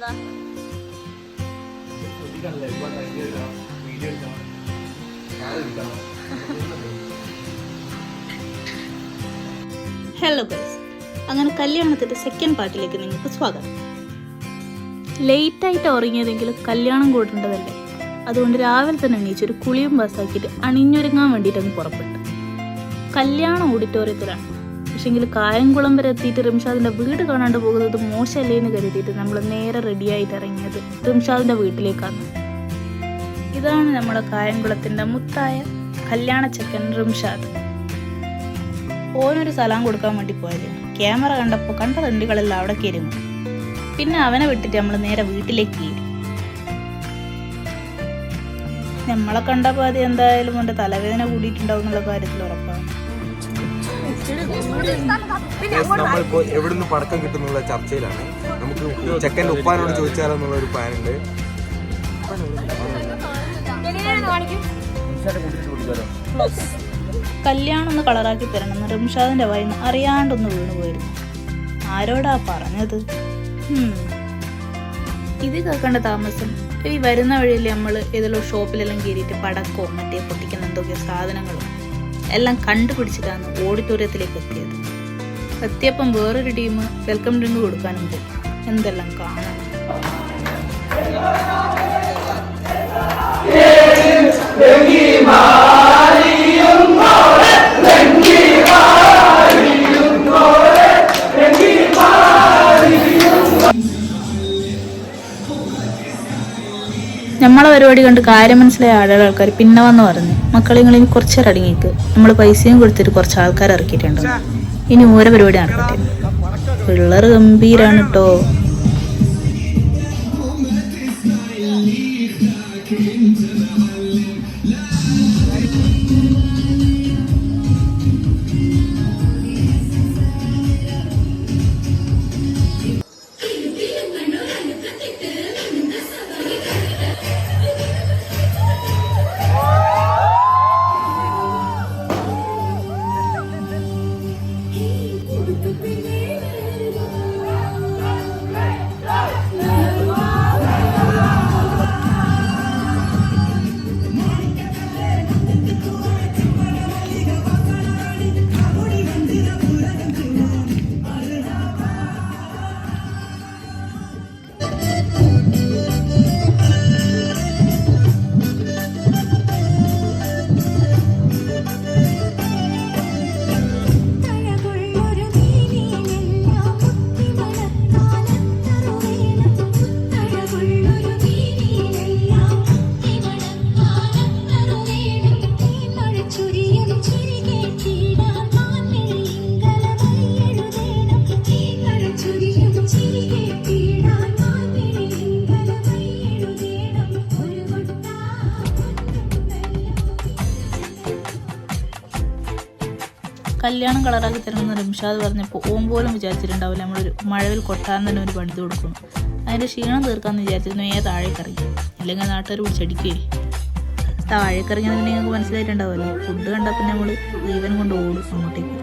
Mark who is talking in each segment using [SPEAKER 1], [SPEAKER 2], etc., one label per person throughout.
[SPEAKER 1] പോണതാ hello guys അങ്ങനെ കല്യാണത്തിന്റെ second പാർട്ടിലേക്ക് നിങ്ങൾക്ക് സ്വാഗതം. ലേറ്റ് ആയിട്ട് ഉറങ്ങിയതെങ്കിലും കല്യാണം കൂടേണ്ടതല്ലേ? അതുകൊണ്ട് രാവിലെ തന്നെ എണീച്ചൊരു കുളിയും ബസ്സാക്കിയിട്ട് അണിഞ്ഞൊരുങ്ങാൻ വേണ്ടിയിട്ടങ്ങ് പുറപ്പെട്ടു. കല്യാണം ഓഡിറ്റോറിയത്തിലാണ് പക്ഷെങ്കിൽ കായംകുളം വരെ എത്തിയിട്ട് റിംഷാദിന്റെ വീട് കാണാണ്ട് പോകുന്നത് മോശമല്ലേ എന്ന് കരുതിയിട്ട് നമ്മൾ നേരെ റെഡിയായിട്ട് ഇറങ്ങിയത് റിംഷാദിന്റെ വീട്ടിലേക്കാണ്. ഇതാണ് നമ്മുടെ കായംകുളത്തിന്റെ മുത്തായ കല്യാണ ചെക്കൻ റിംഷാദ്. ഓനൊരു സലാം കൊടുക്കാൻ വേണ്ടി പോയത്. ക്യാമറ കണ്ടപ്പോൾ കണ്ട തണ്ടികളെല്ലാം അവിടെ കയറുന്നു പിന്നെ അവനെ വിട്ടിട്ട് നമ്മൾ നേരെ വീട്ടിലേക്ക് കയറി. നമ്മളെ കണ്ടപ്പോൾ അത് എന്തായാലും അവന്റെ തലവേദന കൂടിയിട്ടുണ്ടാവും എന്നുള്ള കാര്യത്തിൽ ഉറപ്പാണ്.
[SPEAKER 2] നമ്മളിപ്പോ എവിടുന്ന് പടക്കം കിട്ടുന്നുള്ള ചർച്ചയിലാണ്. നമുക്ക് ചെക്കന്റെ ഉപ്പാനോട് ചോദിച്ചാലോ എന്നുള്ള ഒരു പ്ലാൻ ഉണ്ട്
[SPEAKER 1] കല്യാണം ഒന്ന് കളറാക്കി തരണമെന്ന് റിംഷാദിന്റെ വായിന്ന് അറിയാണ്ടൊന്ന് വീണു പോയിരുന്നു. ആരോടാ പറഞ്ഞത്? ഇത് കേൾക്കേണ്ട താമസം. ഈ വരുന്ന വഴിയിൽ നമ്മൾ ഏതെങ്കിലും ഷോപ്പിലെല്ലാം കയറിയിട്ട് പടക്കോ മറ്റേ പൊട്ടിക്കുന്ന എന്തൊക്കെയോ സാധനങ്ങളും? എല്ലാം കണ്ടുപിടിച്ചിട്ടാണ് ഓഡിറ്റോറിയത്തിലേക്ക് എത്തിയത്. എത്തിയപ്പം വേറൊരു ടീം വെൽക്കം ഡ്രിങ്ക് കൊടുക്കാനുണ്ട്. എന്തെല്ലാം കാണാം. നമ്മളെ പരിപാടി കണ്ട് കാര്യം മനസ്സിലായ ആളുകൾ ആൾക്കാർ പിന്നെ വന്ന് പറഞ്ഞു മക്കളെ ഇനി കുറച്ച് നേരം അടങ്ങിക്ക് നമ്മൾ പൈസയും കൊടുത്തിട്ട് കുറച്ച് ആൾക്കാർ ഇറക്കിയിട്ടുണ്ട് ഇനി ഓരോ പരിപാടി നടക്കട്ടെ. പിള്ളേർ ഗംഭീരാണ് കേട്ടോ കല്യാണം കളറാക്കി തരണമെന്ന് റിംഷാദ് പറഞ്ഞപ്പോൾ ഓം പോലും വിചാരിച്ചിട്ടുണ്ടാവില്ല. നമ്മളൊരു മഴവിൽ കൊട്ടാരം തന്നെ ഒരു പണിത് കൊടുക്കണം അതിന്റെ ക്ഷീണം തീർക്കാമെന്ന് വിചാരിച്ചിരുന്നു. ഏ താഴേക്കിറങ്ങി ഇല്ലെങ്കിൽ നാട്ടുകാർ പിടിച്ചടിക്കേ താഴേക്കിറങ്ങിയത് പിന്നെ നിങ്ങൾക്ക് മനസ്സിലായിട്ടുണ്ടാവുമല്ലോ. ഫുഡ് കണ്ടപ്പോൾ പിന്നെ നമ്മൾ ജീവൻ കൊണ്ട് ഓടും അങ്ങോട്ടേക്ക്.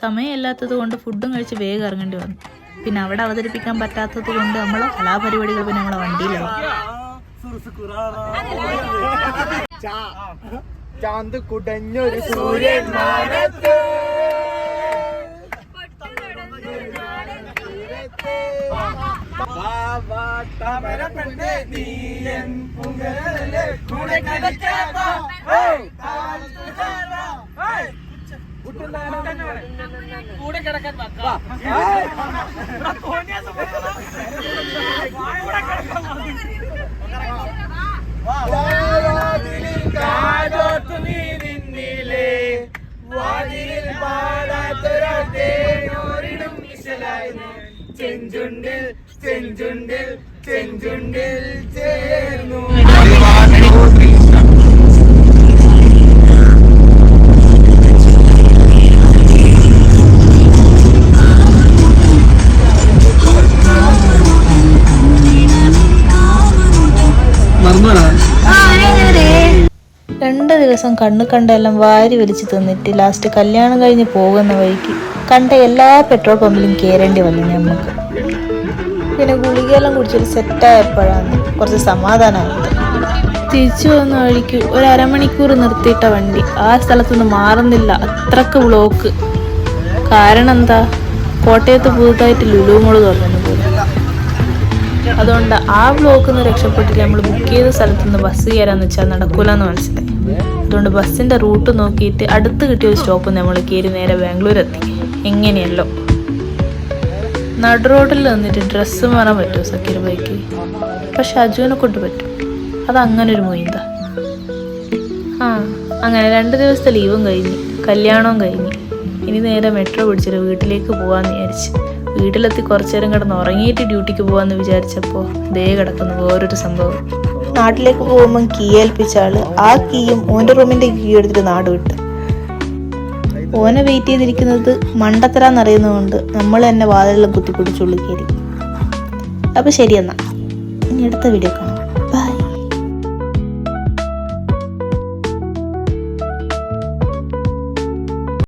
[SPEAKER 1] സമയമില്ലാത്തത് കൊണ്ട് ഫുഡും കഴിച്ച് വേഗം ഇറങ്ങേണ്ടി വന്നു. പിന്നെ അവിടെ അവതരിപ്പിക്കാൻ പറ്റാത്തത് കൊണ്ട് നമ്മളെ കലാപരിപാടികൾ പിന്നെ നമ്മളെ വണ്ടിയിലാവും
[SPEAKER 2] ചാന്ത് കുടഞ്ഞൊരു സൂര്യൻ കൂടെ കിടക്കാൻ ചേർന്നു.
[SPEAKER 1] രണ്ട് ദിവസം കണ്ണു കണ്ടെല്ലാം വാരി വലിച്ചു തിന്നിട്ട് ലാസ്റ്റ് കല്യാണം കഴിഞ്ഞ് പോകുന്ന വഴിക്ക്. കണ്ട എല്ലാ പെട്രോൾ പമ്പിലും കയറേണ്ടി വന്നു നമുക്ക് പിന്നെ ഗുളികയെല്ലാം കുടിച്ചൊരു സെറ്റായപ്പോഴാണ് കുറച്ച് സമാധാനമായത്. തിരിച്ചു വന്ന വഴിക്ക് ഒരു അരമണിക്കൂർ നിർത്തിയിട്ട വണ്ടി. ആ സ്ഥലത്തുനിന്ന് മാറുന്നില്ല. അത്രയ്ക്ക് ബ്ലോക്ക് കാരണം എന്താ? കോട്ടയത്ത് പുതുതായിട്ട് ലുലുമോൾ തുറന്നു അതുകൊണ്ട് ആ ബ്ലോക്ക് നിന്ന് രക്ഷപ്പെട്ടില്ല നമ്മൾ ബുക്ക് ചെയ്ത സ്ഥലത്തുനിന്ന് ബസ് കയറാന്ന് വെച്ചാൽ നടക്കൂലെന്ന് മനസ്സിലായി. അതുകൊണ്ട് ബസ്സിന്റെ റൂട്ട് നോക്കിയിട്ട് അടുത്ത് കിട്ടിയ ഒരു സ്റ്റോപ്പ് നമ്മൾ കയറി നേരെ ബാംഗ്ലൂർ എത്തി എങ്ങനെയല്ലോ. നടു റോഡിൽ നിന്നിട്ട് ഡ്രസ്സ് മാറാൻ പറ്റുമോ സക്കീർ ബൈക്ക് പക്ഷെ അജുവിനെ കൊണ്ട് പറ്റും. അത് അങ്ങനെ ഒരു മൊയിന്ത. ആ അങ്ങനെ രണ്ട് ദിവസത്തെ ലീവും കഴിഞ്ഞു കല്യാണവും കഴിഞ്ഞു. ഇനി നേരെ മെട്രോ പിടിച്ചിട്ട് വീട്ടിലേക്ക് പോകാമെന്ന് വിചാരിച്ച്. വീട്ടിലെത്തി കുറച്ചു നേരം കിടന്ന് ഉറങ്ങിയിട്ട് ഡ്യൂട്ടിക്ക് പോകാമെന്ന് വിചാരിച്ചപ്പോൾ ദേ കിടക്കുന്ന വേറൊരു സംഭവം. നാട്ടിലേക്ക് പോകുമ്പോൾ കീ ഏൽപ്പിച്ച ആ കീയും ഓന്റെ റൂമിന്റെ കീ എടുത്തിട്ട് നാട് വിട്ട്. ഓനെ വെയിറ്റ് ചെയ്തിരിക്കുന്നത് മണ്ടത്തരാന്നറിയുന്നതുകൊണ്ട് നമ്മൾ തന്നെ വാതിലെല്ലാം കുത്തിപ്പിടിച്ചുള്ളിൽ കയറി അപ്പോൾ ശരി എന്നാൽ ഇനി അടുത്ത വീഡിയോ കാണാം.